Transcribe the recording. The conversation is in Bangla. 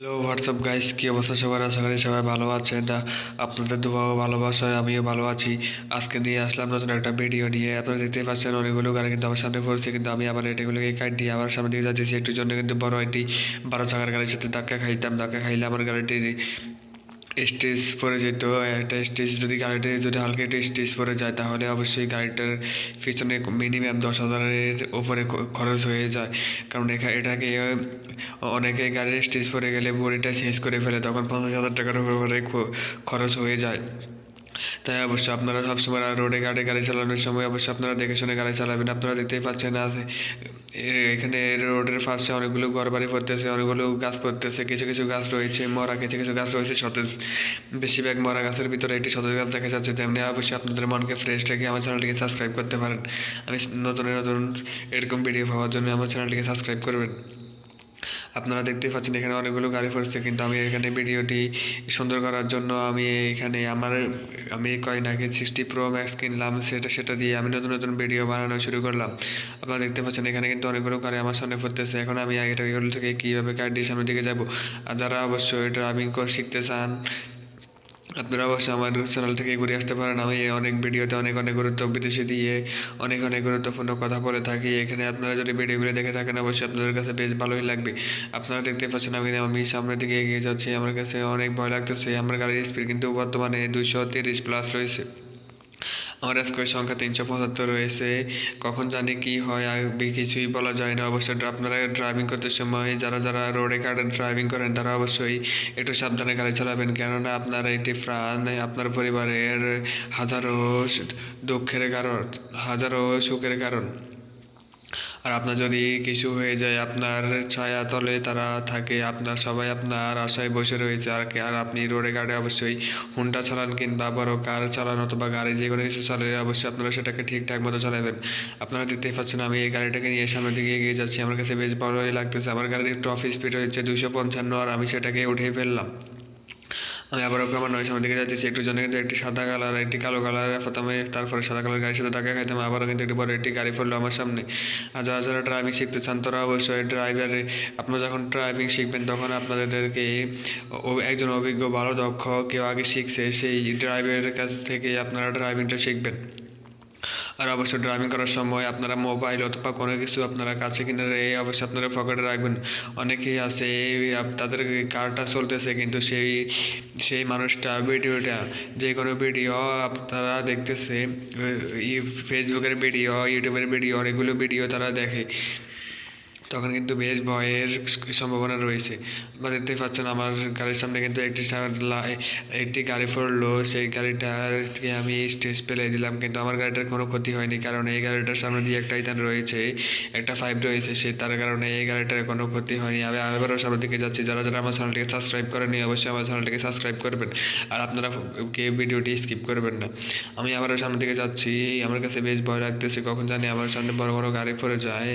হ্যালো হোয়াটসঅ্যাপ গাইস কী অবস্থা সবার? আশা করি সবাই ভালো আছেন। আপনাদের দুবাও ভালোবাসায় আমিও ভালো আছি। আজকে নিয়ে আসলাম নতুন একটা ভিডিও নিয়ে। আপনারা দেখতে পাচ্ছেন, অনেকগুলো গাড়ি কিন্তু আমার সামনে পড়ছে। কিন্তু আমি আবার এটিগুলোকে কাট দিয়ে আবার সামনে দিয়ে যাচ্ছি। একটু জন্য কিন্তু বড় একটি বারো চাকার গাড়ির সাথে ধাক্কা খাইতাম। ধাক্কা খাইলে আমার গাড়িটি স্টেজ পরে যেত একটা স্টেজ যদি গাড়িটি যদি হালকা একটু স্টেজ পরে যায়, তাহলে অবশ্যই গাড়িটার পিছনে মিনিমাম দশ হাজারের উপরে খ- খরচ হয়ে যায়। কারণ এখা, এটাকে অনেকে গাড়ির স্টেজ পরে গেলে বডিটা চেঞ্জ করে ফেলে, তখন পঞ্চাশ হাজার টাকার উপরে খ- খরচ হয়ে যায়। তাই অবশ্যই আপনারা সবসময় রোডে গাড়ি গাড়ি চালানোর সময় অবশ্যই আপনারা দেখে শুনে গাড়ি চালাবেন। আপনারা দেখতেই পাচ্ছেন না এখানে রোডের পাশে অনেকগুলো ঘর বাড়ি পড়তেছে, অনেকগুলো গাছ পড়তেছে, কিছু কিছু গাছ রয়েছে, মরা, কিছু কিছু গাছ রয়েছে, সতেজ, বেশিরভাগ মরা গাছের ভিতরে একটি সতেজ গাছ দেখা যাচ্ছে। তেমনি অবশ্যই আপনাদের মনকে ফ্রেশ রেখে আমার চ্যানেলটিকে সাবস্ক্রাইব করতে পারেন। আমি নতুন নতুন এরকম ভিডিও পাওয়ার জন্য আমার চ্যানেলটিকে সাবস্ক্রাইব করবেন। আপনারা দেখতে পাচ্ছেন এখানে অনেকগুলো গাড়ি পড়ছে, কিন্তু আমি এখানে ভিডিওটি সুন্দর করার জন্য আমি এখানে আমার, আমি কয়েন আগে সিক্সটি প্রো ম্যাক্স কিনলাম, সেটা সেটা দিয়ে আমি নতুন নতুন ভিডিও বানানো শুরু করলাম। আপনারা দেখতে পাচ্ছেন এখানে কিন্তু অনেকগুলো গাড়ি আমার সামনে পড়তেছে, এখন আমি আগে থেকে কীভাবে গাড়ি দিয়ে সামনের দিকে যাব, আর যারা অবশ্যই ড্রাইভিং করে, শিখতে চান আপনারা অবশ্যই আমার চ্যানেল থেকে ঘুরে আসতে পারেন। আমি অনেক ভিডিওতে অনেক অনেক গুরুত্ব বিদেশে দিয়ে অনেক অনেক গুরুত্বপূর্ণ কথা বলে থাকি। এখানে আপনারা যদি ভিডিওগুলো দেখে থাকেন, অবশ্যই আপনাদের কাছে বেশ ভালোই লাগবে। আপনারা দেখতে পাচ্ছেন আমি আমি সামনের দিকে এগিয়ে যাচ্ছি। আমার কাছে অনেক ভয় লাগতেছে। আমার গাড়ির স্পিড কিন্তু বর্তমানে দুশো তিরিশ প্লাস রয়েছে। আমার স্কোয়ার সংখ্যা তিনশো পঁচাত্তর রয়েছে। কখন জানি কি হয়, আর কিছুই বলা যায় না। অবশ্যই আপনারা ড্রাইভিং করতে সময় যারা যারা রোডে কার্ডে ড্রাইভিং করেন, তারা অবশ্যই একটু সাবধানে গাড়ি চালাবেন। কেননা আপনার এটি প্রাণ, আপনার পরিবারের হাজারো দুঃখের কারণ, হাজারো সুখের কারণ। আর আপনার যদি কিছু হয়ে যায়, আপনার ছায়া তলে তারা থাকে, আপনার সবাই আপনার আশায় বসে রয়েছে আর কি- আর আপনি রোডে গাড়ি অবশ্যই হুন্ডা চালান কিংবা বড় কার চালান অথবা গাড়ি যে কোনো কিছু চালালে অবশ্যই আপনারা সেটাকে ঠিকঠাক মতো চালাবেন। আপনারা দেখতেই পাচ্ছেন আমি এই গাড়িটাকে নিয়ে সামনের দিকে এগিয়ে যাচ্ছি। আমার কাছে বেশ ভালোই লাগতেছে। আমার গাড়ির টপ স্পিড হচ্ছে দুশো পঞ্চান্ন আর আমি সেটাকে উঠিয়ে ফেললাম। আমি আবার আমার নয় সামনের দিকে যাচ্ছি একটু জন্য কিন্তু একটি সাদা কালার, একটি কালো কালার, প্রথমে তারপরে সাদা কালার গাড়ির সাথে তাকে খাইতাম, আবারও কিন্তু একটি বড় একটি গাড়ি পড়ল আমার সামনে। আর যারা যারা ড্রাইভিং শিখতে চান, তারা অবশ্যই ড্রাইভারে আপনারা যখন ড্রাইভিং শিখবেন, তখন আপনাদেরকে একজন অভিজ্ঞ, ভালো দক্ষ, কেউ আগে শিখছে, সেই ড্রাইভারের কাছ থেকে আপনারা ড্রাইভিংটা শিখবেন। আর অবশ্যই ড্রাইভিং করার সময় আপনারা মোবাইল অথবা কোনো কিছু আপনারা কাছে কিনে এই অবশ্যই আপনারা পকেটে রাখবেন। অনেকেই আছে তাদের কারটা চলতেছে কিন্তু সেই সেই মানুষটা ভিডিওটা, যে কোনো ভিডিও আপনারা দেখতেছে ফেসবুকের ভিডিও ইউটিউবের ভিডিও, অনেকগুলো ভিডিও তারা দেখে। তখন কিন্তু বেশ ভয়ের সম্ভাবনা রয়েছে। বা দেখতে পাচ্ছেন আমার গাড়ির সামনে কিন্তু একটি একটি গাড়ি পড়ল সেই গাড়িটাকে আমি স্টেজ ফেলে দিলাম, কিন্তু আমার গাড়িটার কোনো ক্ষতি হয়নি, কারণ এই গাড়িটার সামনে দিয়ে একটা ইথান রয়েছে, একটা ফাইভ রয়েছে, সে তার কারণে এই গাড়িটার কোনো ক্ষতি হয়নি। আমি আবারও সামনের দিকে যাচ্ছি। যারা যারা আমার চ্যানেলটিকে সাবস্ক্রাইব করেনি অবশ্যই আমার চ্যানেলটিকে সাবস্ক্রাইব করবেন। আর আপনারা কে ভিডিওটি স্কিপ করবেন না। আমি আবারও সামনের দিকে যাচ্ছি। আমার কাছে বেশ ভয় লাগতেছে, কখন জানি আমার সামনে বড় বড় গাড়ি পড়ে যায়।